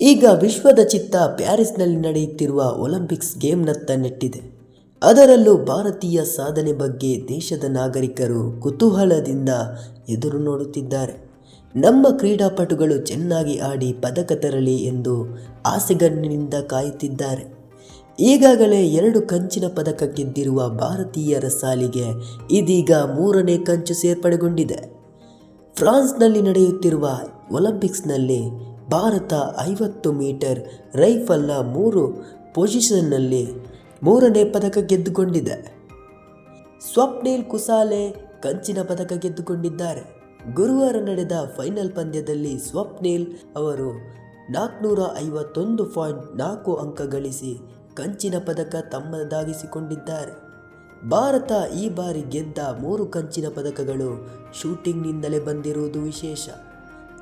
ಈಗ ವಿಶ್ವದ ಚಿತ್ತ ಪ್ಯಾರಿಸ್ನಲ್ಲಿ ನಡೆಯುತ್ತಿರುವ ಒಲಿಂಪಿಕ್ಸ್ ಗೇಮ್ನತ್ತ ನೆಟ್ಟಿದೆ. ಅದರಲ್ಲೂ ಭಾರತೀಯ ಸಾಧನೆ ಬಗ್ಗೆ ದೇಶದ ನಾಗರಿಕರು ಕುತೂಹಲದಿಂದ ಎದುರು ನೋಡುತ್ತಿದ್ದಾರೆ. ನಮ್ಮ ಕ್ರೀಡಾಪಟುಗಳು ಚೆನ್ನಾಗಿ ಆಡಿ ಪದಕ ತರಲಿ ಎಂದು ಆಸೆಗಣ್ಣಿನಿಂದ ಕಾಯುತ್ತಿದ್ದಾರೆ. ಈಗಾಗಲೇ ಎರಡು ಕಂಚಿನ ಪದಕ ಗೆದ್ದಿರುವ ಭಾರತೀಯರ ಸಾಲಿಗೆ ಇದೀಗ ಮೂರನೇ ಕಂಚು ಸೇರ್ಪಡೆಗೊಂಡಿದೆ. ಫ್ರಾನ್ಸ್ನಲ್ಲಿ ನಡೆಯುತ್ತಿರುವ ಒಲಿಂಪಿಕ್ಸ್ನಲ್ಲಿ ಭಾರತ ಐವತ್ತು ಮೀಟರ್ ರೈಫಲ್ನ ಮೂರು ಪೊಸಿಷನ್ನಲ್ಲಿ ಮೂರನೇ ಪದಕ ಗೆದ್ದುಕೊಂಡಿದೆ. ಸ್ವಪ್ನಿಲ್ ಕುಸಾಲೆ ಕಂಚಿನ ಪದಕ ಗೆದ್ದುಕೊಂಡಿದ್ದಾರೆ. ಗುರುವಾರ ನಡೆದ ಫೈನಲ್ ಪಂದ್ಯದಲ್ಲಿ ಸ್ವಪ್ನಿಲ್ ಅವರು ನಾಲ್ಕುನೂರ ಐವತ್ತೊಂದು ಪಾಯಿಂಟ್ ನಾಲ್ಕು ಅಂಕ ಗಳಿಸಿ ಕಂಚಿನ ಪದಕ ತಮ್ಮದಾಗಿಸಿಕೊಂಡಿದ್ದಾರೆ. ಭಾರತ ಈ ಬಾರಿ ಗೆದ್ದ ಮೂರು ಕಂಚಿನ ಪದಕಗಳು ಶೂಟಿಂಗ್ನಿಂದಲೇ ಬಂದಿರುವುದು ವಿಶೇಷ.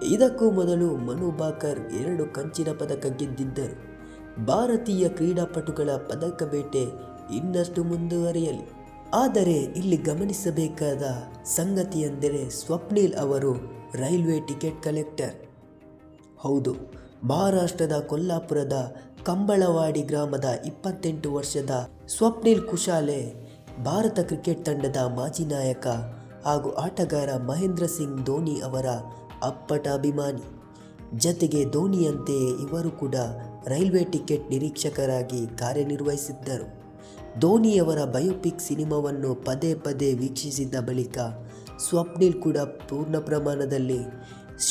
ಇದಕ್ಕೂ ಮೊದಲು ಮನು ಬಾಕರ್ ಎರಡು ಕಂಚಿನ ಪದಕ ಗೆದ್ದಿದ್ದರು. ಭಾರತೀಯ ಕ್ರೀಡಾಪಟುಗಳ ಪದಕ ಬೇಟೆ ಇನ್ನಷ್ಟು ಮುಂದುವರಿಯಲಿ. ಆದರೆ ಇಲ್ಲಿ ಗಮನಿಸಬೇಕಾದ ಸಂಗತಿ ಎಂದರೆ ಸ್ವಪ್ನಿಲ್ ಅವರು ರೈಲ್ವೆ ಟಿಕೆಟ್ ಕಲೆಕ್ಟರ್. ಹೌದು, ಮಹಾರಾಷ್ಟ್ರದ ಕೊಲ್ಲಾಪುರದ ಕಂಬಳವಾಡಿ ಗ್ರಾಮದ ಇಪ್ಪತ್ತೆಂಟು ವರ್ಷದ ಸ್ವಪ್ನಿಲ್ ಕುಶಾಲೆ ಭಾರತ ಕ್ರಿಕೆಟ್ ತಂಡದ ಮಾಜಿ ನಾಯಕ ಹಾಗೂ ಆಟಗಾರ ಮಹೇಂದ್ರ ಸಿಂಗ್ ಧೋನಿ ಅವರ ಅಪ್ಪಟ ಅಭಿಮಾನಿ. ಜತೆಗೆ ಧೋನಿಯಂತೆಯೇ ಇವರು ಕೂಡ ರೈಲ್ವೆ ಟಿಕೆಟ್ ನಿರೀಕ್ಷಕರಾಗಿ ಕಾರ್ಯನಿರ್ವಹಿಸಿದ್ದರು. ಧೋನಿಯವರ ಬಯೋಪಿಕ್ ಸಿನಿಮಾವನ್ನು ಪದೇ ಪದೇ ವೀಕ್ಷಿಸಿದ ಬಳಿಕ ಸ್ವಪ್ನಿಲ್ ಕೂಡ ಪೂರ್ಣ ಪ್ರಮಾಣದಲ್ಲಿ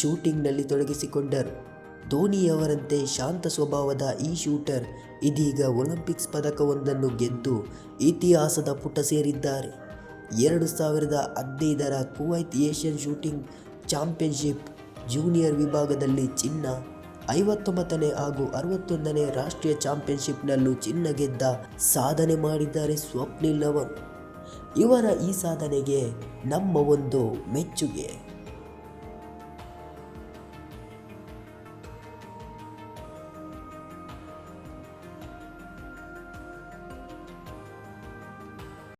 ಶೂಟಿಂಗ್ನಲ್ಲಿ ತೊಡಗಿಸಿಕೊಂಡರು. ಧೋನಿಯವರಂತೆ ಶಾಂತ ಸ್ವಭಾವದ ಈ ಶೂಟರ್ ಇದೀಗ ಒಲಿಂಪಿಕ್ಸ್ ಪದಕವೊಂದನ್ನು ಗೆದ್ದು ಇತಿಹಾಸದ ಪುಟ ಸೇರಿದ್ದಾರೆ. ಎರಡು ಸಾವಿರದ ಹದಿನೈದರ Kuwait Asian shooting championship junior ವಿಭಾಗದಲ್ಲಿ ಚಿನ್ನ ಐವತ್ತೊಂಬತ್ತನೇ ಹಾಗೂ ಅರವತ್ತೊಂದನೇ ರಾಷ್ಟ್ರೀಯ ಚಾಂಪಿಯನ್ಶಿಪ್ನಲ್ಲೂ ಚಿನ್ನ ಗೆದ್ದ ಸಾಧನೆ ಮಾಡಿದ್ದಾರೆ ಸ್ವಪ್ನಿಲ್ ಅವರು ಇವರ ಈ ಸಾಧನೆಗೆ ನಮ್ಮ ಒಂದು ಮೆಚ್ಚುಗೆ.